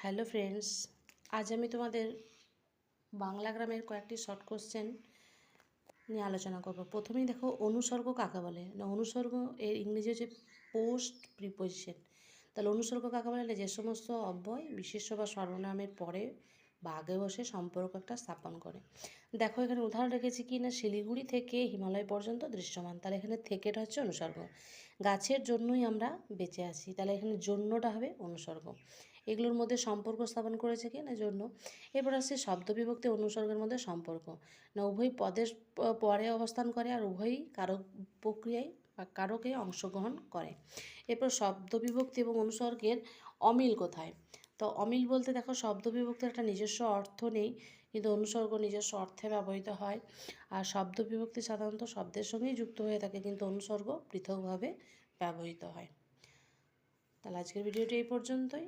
Hello friends, আজ আমি তোমাদের বাংলা গ্রামের কয়েকটি শর্ট কোশ্চেন নিয়ে আলোচনা করব। প্রথমেই দেখো, অনুসর্গ কাকে বলে? না, অনুসর্গ এর ইংরেজি হচ্ছে পোস্ট প্রিপোজিশন তাহলে অনুসর্গ কাকে বলে? না যে সমস্ত অব্যয়, বিশেষ্য বা সর্বনামের পরে বা আগে বসে সম্পর্ক একটা স্থাপন করে। দেখো, এখানে উদাহরণ রেখেছি কি না শিলিগুড়ি থেকে হিমালয় পর্যন্ত দৃশ্যমান। তাহলে এখানে থেকেটা হচ্ছে অনুসর্গ। গাছের জন্যই আমরা বেঁচে আছি। তাহলে এখানে জন্যটা হবে অনুসর্গ। এগুলোর মধ্যে সম্পর্ক স্থাপন করেছে কি? না, জন্য। এরপর আসছে শব্দ বিভক্তি অনুসর্গের মধ্যে সম্পর্ক। না, উভয় পদের পরে অবস্থান করে আর উভয়ই কারক প্রক্রিয়ায় বা কারকে অংশগ্রহণ করে। এরপর শব্দ বিভক্তি এবং অনুসর্গের অমিল কোথায়? তো অমিল বলতে দেখো শব্দ বিভক্তির একটা নিজস্ব অর্থ নেই, কিন্তু অনুসর্গ নিজস্ব অর্থে ব্যবহৃত হয়। আর শব্দ বিভক্তি সাধারণত শব্দের সঙ্গেই যুক্ত হয়ে থাকে, কিন্তু অনুসর্গ পৃথকভাবে ব্যবহৃত হয়। তাহলে আজকের ভিডিওটি এই পর্যন্তই।